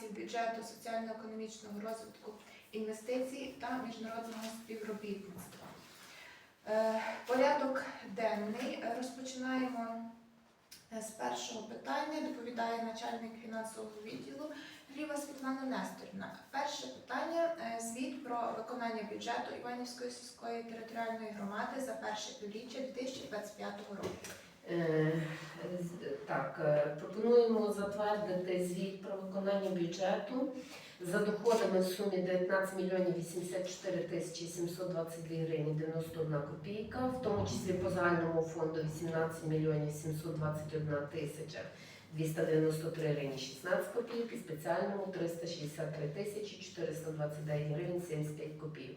фінансів, бюджету, соціально-економічного розвитку, інвестицій та міжнародного співробітництва. Е, Порядок денний розпочинаємо е, з першого питання. Доповідає начальник фінансового відділу Гліва Світлана Несторівна. Перше питання е, звіт про виконання бюджету Іванівської сільської територіальної громади за перше півріччя 2025 року. Е, Так, е, пропонуємо затвердити звіт про виконання бюджету за доходами в сумі 19 мільйонів 84 тисячі 722 гривні 91 копійка, в тому числі по загальному фонду 18 мільйонів 721 тисяча 293 гривні 16 копійок і спеціальному 363 тисячі 429 гривень 75 копійок.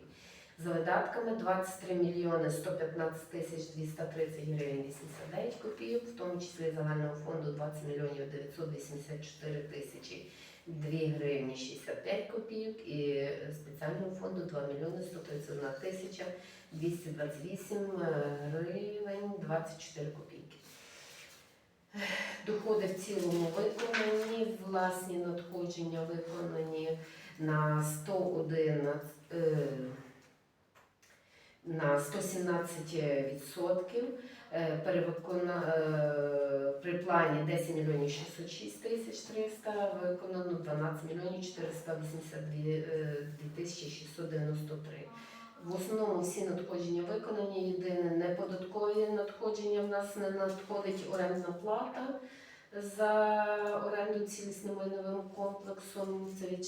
За видатками 23 мільйони 115 тисяч 230 гривень 89 копійок, в тому числі загального фонду 20 мільйонів 984 тисячі 2 гривні 65 копійок і спеціального фонду 2 мільйони 131 тисяча 228 гривень 24 копійки. Доходи в цілому виконані, власні надходження виконані на 111, е, на 117%. Е, Перевикона, е, при плані 10 мільйонів 606 тисяч 300, виконано 12 мільйонів 482 е, 2 тисячі 693. В основному всі надходження виконані. Єдине неподаткові надходження в нас не надходить орендна плата за оренду цілісним майновим комплексом. Це від.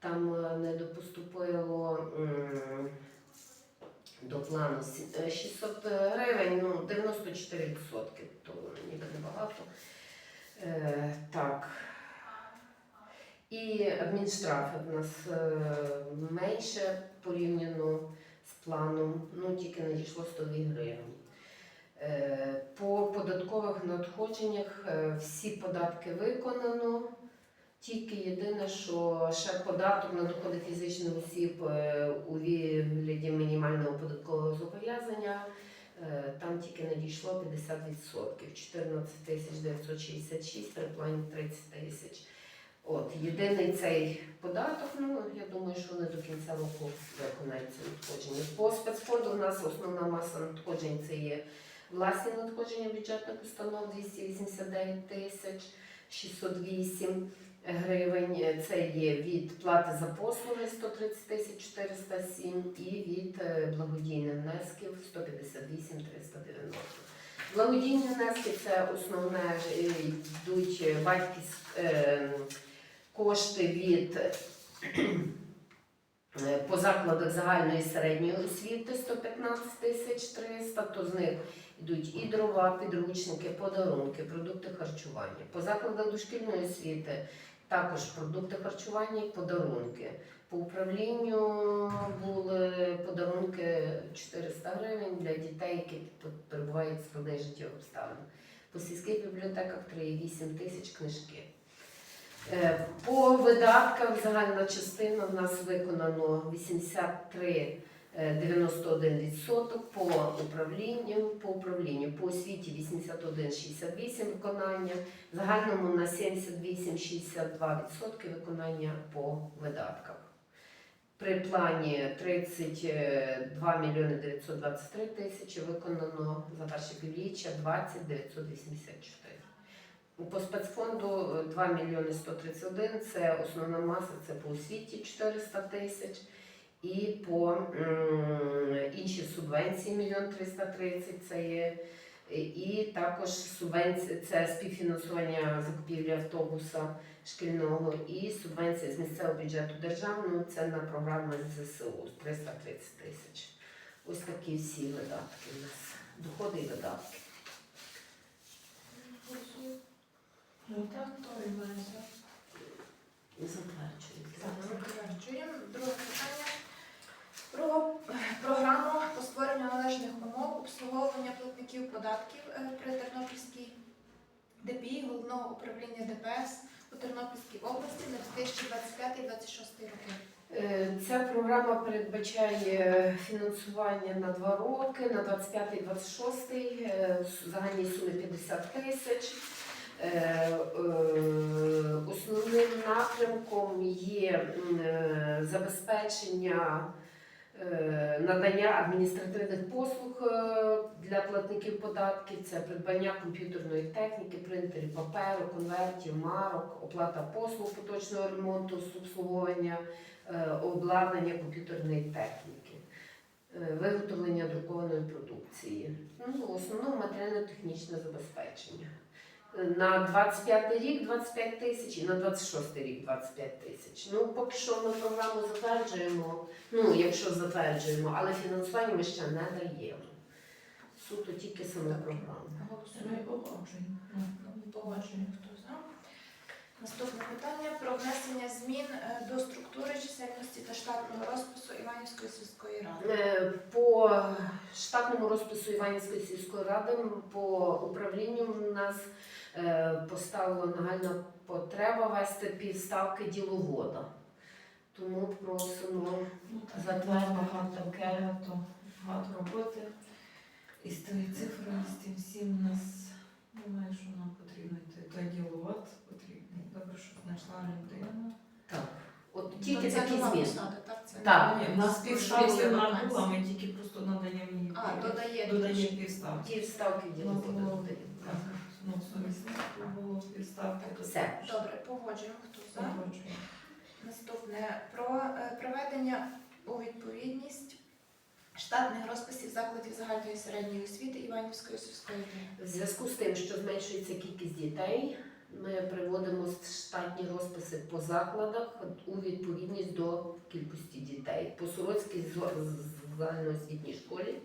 Там не допоступило до плану е, 600 гривень, ну 94%, то ніби небагато. Е, так. І адмінштрафи в нас е, менше порівняно з планом, ну тільки надійшло 102 гривні. Е, По податкових надходженнях е, всі податки виконано. Тільки єдине, що ще податок на доходи фізичних осіб е, у вигляді мінімального податкового зобов'язання. е, Там тільки надійшло 50%, 14 тисяч 966 при плані 30 тисяч. От, єдиний цей податок, ну я думаю, що вони до кінця року виконають надходження. По спецфонду у нас основна маса надходжень це є власні надходження бюджетних установ 289 тисяч 608 гривень. Це є від плати за послуги 130 тисяч 407 і від е, благодійних внесків 158 390. Благодійні внески це основне е, йдуть батьківські е, кошти від е, по закладах загальної середньої освіти 115 тисяч 300, то з них йдуть і дрова, підручники, подарунки, продукти харчування. По закладах дошкільної освіти також продукти харчування і подарунки. По управлінню були подарунки 400 гривень для дітей, які перебувають в складних життєвих обставин. По сільських бібліотеках 3,8 тисяч книжки. Е, По видатках загальна частина в нас виконано 83 е, 91% по управлінню, по управлінню, по освіті 81,68 виконання, в загальному на 78,62% виконання по видатках. При плані 32 мільйони 923 тисячі виконано за перше півріччя 20 984. По спецфонду е, 2 мільйони 131 це основна маса, це по освіті 400 тисяч. І по інші субвенції 1 330 це є. І також субвенція це співфінансування закупівлі автобуса шкільного і субвенція з місцевого бюджету державного це на програму ЗСУ 330 тисяч. Ось такі всі видатки у нас. Доходи і видатки. Ну так, то приймається. Затверджується. Затверджуємо. Друге питання про програму по створенню належних умов обслуговування платників податків е, при Тернопільській ДПІ Головного управління ДПС у Тернопільській області на 2025-2026 роки. Е, Ця програма передбачає фінансування на два роки, на 25-26, е, в загальній сумі 50 тисяч. Основним напрямком є забезпечення надання адміністративних послуг е, для платників податків, це придбання комп'ютерної техніки, принтерів, паперу, конвертів, марок, оплата послуг поточного ремонту, обслуговування, е, обладнання комп'ютерної техніки, е, виготовлення друкованої продукції. Ну, в основному матеріально-технічне забезпечення. На 25 рік 25 тисяч і на 26 рік 25 тисяч. Ну, поки що ми програму затверджуємо, ну, якщо затверджуємо, але фінансування ми ще не даємо. Суто тільки саме програма. Голосуємо. погоджуємо. Погоджуємо. Наступне питання про внесення змін е, до структури чисельності та штатного розпису Іванівської сільської ради. Е, По штатному розпису Іванівської сільської ради по управлінню у нас е, поставила нагальна потреба вести півставки діловода. Тому просимо Ну, Затвердити. багато багато, багато роботи. І з тою цифрою, з тим всім у нас думаю, що нам потрібно йти. Той діловод знайшла людина. так. От тільки Ну, це такі зміни. так? Ні, в нас Півставки вона була, ми тільки просто надаємо її. А, додає. додає півставки. Ті вставки було так, ну, було півставки. Все. Добре, погоджуємо. Хто за? Погоджуємо. Наступне про е, приведення у відповідність штатних розписів закладів загальної середньої освіти Іванівської сільської ради. В зв'язку з тим, що зменшується кількість дітей, ми приводимо штатні розписи по закладах у відповідність до кількості дітей. По Сороцькій загальноосвітній школі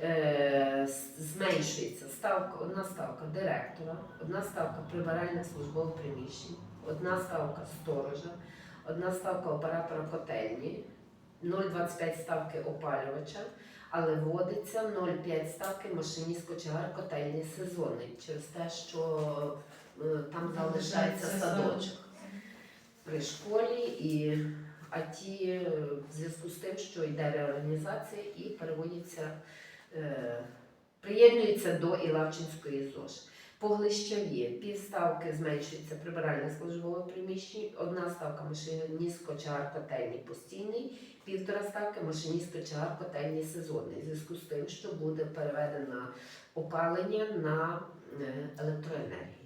е, зменшується ставка, одна ставка директора, одна ставка прибиральних службових приміщень, одна ставка сторожа, одна ставка оператора котельні, 0,25 ставки опалювача але вводиться 0,5 ставки машиніст кочегар котельні сезонний через те, що там залишається садочок при школі, і а ті е, в зв'язку з тим, що йде реорганізація і переводяться, е, приєднуються до Ілавчинської ЗОЖ. По Глищаві півставки зменшується прибиральне службове приміщення, одна ставка машиніст кочегар котельні постійний, півтора ставки машиніст кочегар котельні сезонний. В зв'язку з тим, що буде переведено опалення на е, електроенергію.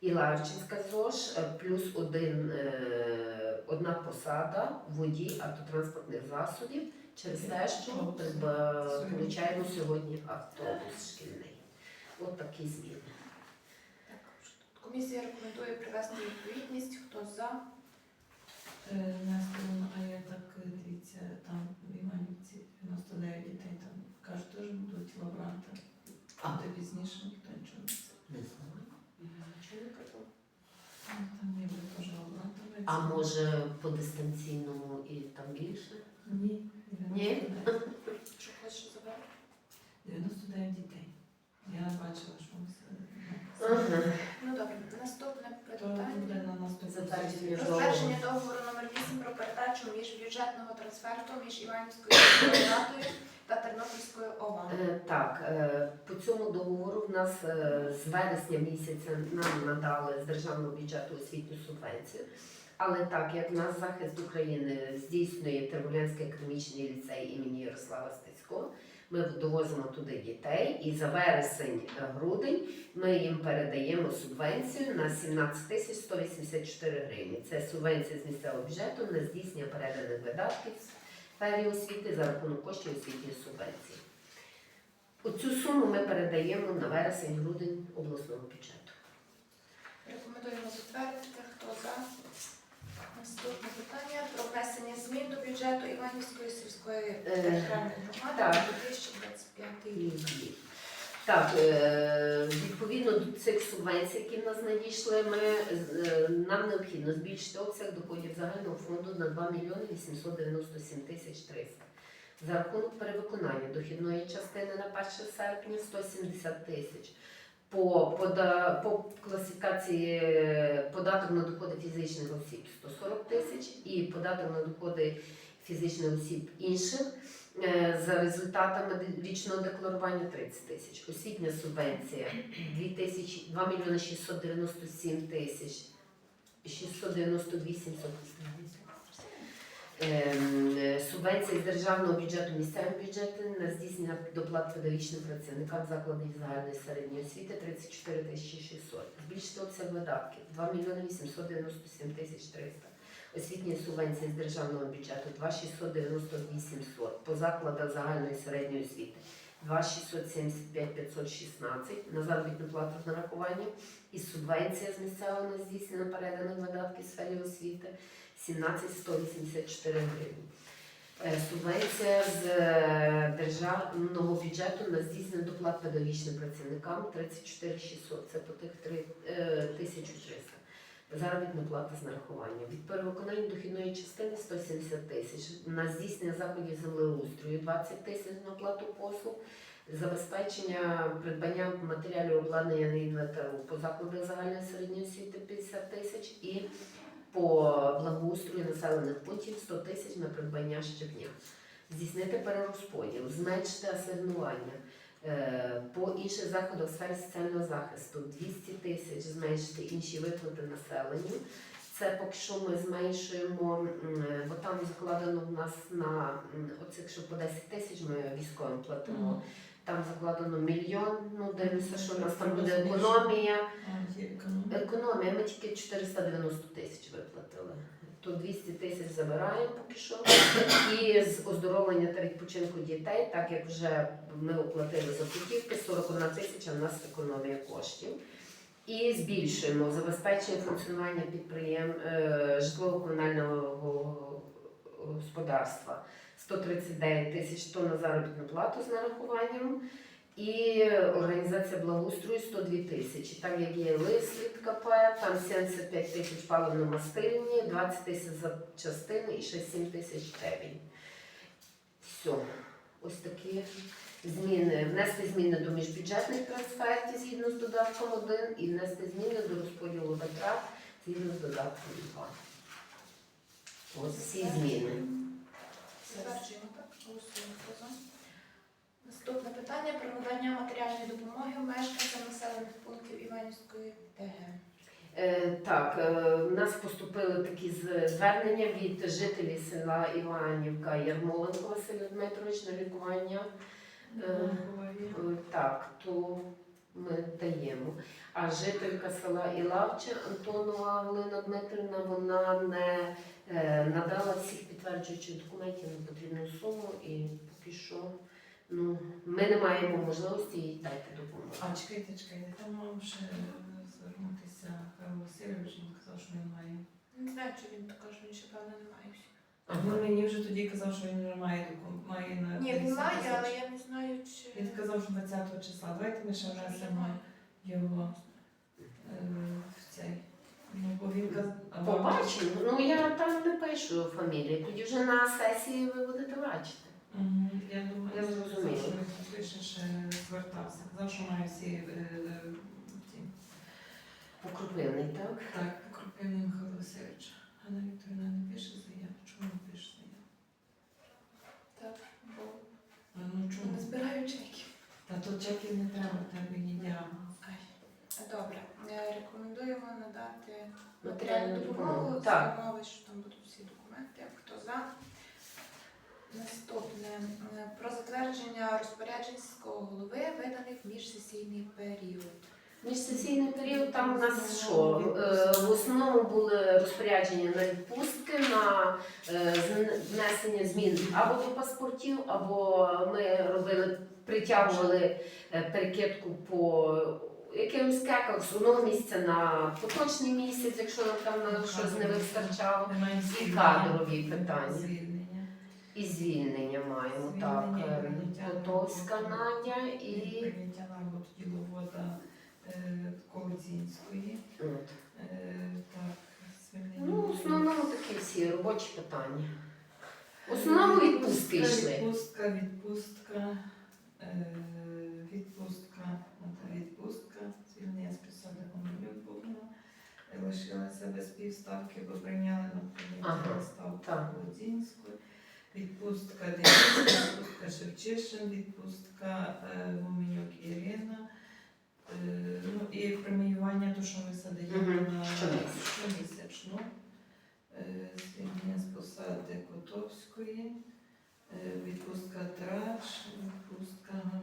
І Ларчинська ЗОЖ е, плюс один, е, одна посада водій автотранспортних засобів через те, що получаємо сьогодні автобус шкільний. От такі зміни. Комісія рекомендує привести відповідність. Хто за? Е, Нестор, а я так дивіться, там в Іванівці 99 дітей, там кажуть, теж будуть лаборанти. А то пізніше ніхто нічого не знає. Не знаю. Ну, Там ніби теж лаборантами. А може по дистанційному і там більше? Ні. Ні? Що хочеш забрати? 99 дітей. Я бачила, що все. Ну добре, наступне питання. Затвердження договору. номер 8 про передачу міжбюджетного трансферту між Іванівською сільською радою та Тернопільською ОВА. Е, Так, е, по цьому договору в нас е, з вересня місяця нам надали з державного бюджету освітню субвенцію. Але так як нас захист України здійснює Терволянський академічний ліцей імені Ярослава Стецького, ми довозимо туди дітей і за вересень-грудень ми їм передаємо субвенцію на 17 тисяч 184 гривні. Це субвенція з місцевого бюджету на здійснення переданих видатків в сфері освіти за рахунок коштів освітньої субвенції. Оцю суму ми передаємо на вересень-грудень обласного бюджету. Рекомендуємо затвердити. Хто за? Наступне питання про внесення змін до бюджету Іванівської сільської Е, територіальної громади на 2025 рік. Так, е, відповідно до цих субвенцій, які в нас надійшли, ми, е, нам необхідно збільшити обсяг доходів загального фонду на 2 мільйони 897 тисяч 300. За рахунок перевиконання дохідної частини на 1 серпня 170 тисяч по по класифікації е, податок на доходи фізичних осіб 140 тисяч і податок на доходи фізичних осіб інших е, за результатами річного декларування 30 тисяч. Освітня субвенція 2 тисячі 2 мільйони 697 тисяч 692 700. Ем, субвенції з державного бюджету місцевим бюджетом на здійснення доплат педагогічним працівникам закладів загальної середньої освіти 34 тисячі 600. Збільшити обсяг видатків 2 мільйони 897 тисяч 300. Освітні субвенції з державного бюджету 2 698 700. По закладах загальної середньої освіти 2675 516 на заробітну плату з нарахування і субвенція з місцевого на здійснення переданих видатків в сфері освіти 17184 гривні. Е, субвенція з е, державного бюджету на здійснення доплат педагогічним працівникам 34 600, це по тих 3300. Заробітна плата з нарахуванням. Від перевиконання дохідної частини 170 тисяч, на здійснення заходів землеустрою 20 тисяч на оплату послуг, забезпечення придбання матеріалів обладнання на інвентару по закладах загальної середньої освіти 50 тисяч і по благоустрою населених пунктів 100 тисяч на придбання щебня. Здійснити перерозподіл, зменшити асигнування. Е, По інших заходах в сфері соціального захисту 200 тисяч зменшити інші виплати населенню. Це поки що ми зменшуємо, бо там закладено в нас на оцих, що по 10 тисяч ми військовим платимо. Там закладено мільйон. Ну дивлюся, що у нас там буде економія. Економія. Ми тільки 490 тисяч виплатили. То 200 тисяч забираємо поки що. І з оздоровлення та відпочинку дітей, так як вже ми оплатили за путівки, 41 тисяча в нас економія коштів. І збільшуємо забезпечення функціонування підприєм е, житлово-комунального господарства 139 тисяч то на заробітну плату з нарахуванням. І організація благоустрою 102 тисячі. Там як є лист від КП, там 75 тисяч паливно-мастильні, 20 тисяч за частини і ще 7 тисяч тебінь. Все. Ось такі зміни. Внести зміни до міжбюджетних трансфертів згідно з додатком 1 і внести зміни до розподілу витрат згідно з додатком 2. Ось всі зміни. Затверджуємо, так? Голосуємо. Хто за? Наступне питання про надання матеріальної допомоги мешканцям населених пунктів Іванівської ТГ. Е, Так, е, в нас поступили такі з- звернення від жителів села Іванівка Ярмоленко Василь Дмитрович на лікування. Е, Е, Так, то ми даємо. А жителька села Ілавче Антонова Галина Дмитрівна, вона не е, надала всіх підтверджуючих документів на потрібну суму і поки що ну, ми не маємо можливості їй дати допомогу. А чекайте, чекайте, там мав ще звернутися Михайло Васильович, він казав, що він має. Не знаю, чи він також, він ще певно не має всіх. А він мені вже тоді казав, що він вже має докум- має на Ні, він 50 має, тисяч. але я не знаю, чи... Він казав, що 20 числа. Давайте ми ще внесемо його е, в цей. Ну, бо він казав. Побачимо. Ну я там не пишу фамілії, тоді вже на сесії ви будете бачити. Угу. Я думаю, Я зрозуміла, що він пише, ще звертався. Казав, що має всі е, е, ті. Покропивний, так? Так, Кропивний Михайло Васильович. Ганна Вікторівна не пише заяву. Чому не пише заяву? Так, бо А, Ну чому? не збираю чеків. Та то чеків не треба, тебе ні діагноз. Добре, е, рекомендуємо надати Матеріальну допомогу. допомогу. Так. що там будуть всі документи. Хто за? Наступне про затвердження розпоряджень сільського голови, виданих в міжсесійний період. Міжсесійний період там у нас що? Е, В основному були розпорядження на відпустки, на е, внесення змін або до паспортів, або ми робили, притягували е, перекидку по якимось кеках з одного місця на поточний місяць, якщо там на щось не вистачало. І кадрові питання. І звільнення маємо так. Звільнення, Е. Надя І прийняття на роботу діловода е, Колодзінської. от. Е. Ну, в основному такі всі робочі питання. В основному відпустки йшли. Відпустка, відпустка, відпустка, відпустка, звільнення з посади Гомелюк Богдана. Лишилася без півставки, бо прийняли на прийняття ставку так. Відпустка Денис, відпустка Шевчишин, відпустка е, Ірина. Е, Ну і преміювання, то, що ми садаємо Мгм, на щомісячно. Е, Звільнення з посади Котовської, е, відпустка Трач, відпустка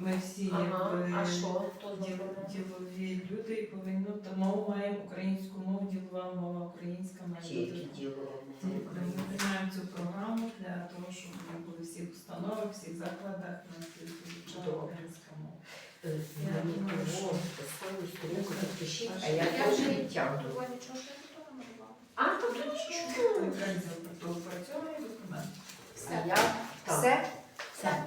Ми всі Ага, якби ділові люди і повинні ну, та мову маємо українську мову, ділова мова українська майже. Ми приймаємо цю програму для того, щоб ми були всі установах, всіх закладах, на всіх українська мова. Я думаю, що- О, свою стрілку підпишіть, а я теж вже не тягну. Нічого не того. А, то тут нічого. Ми працюємо документ. А Все? Все.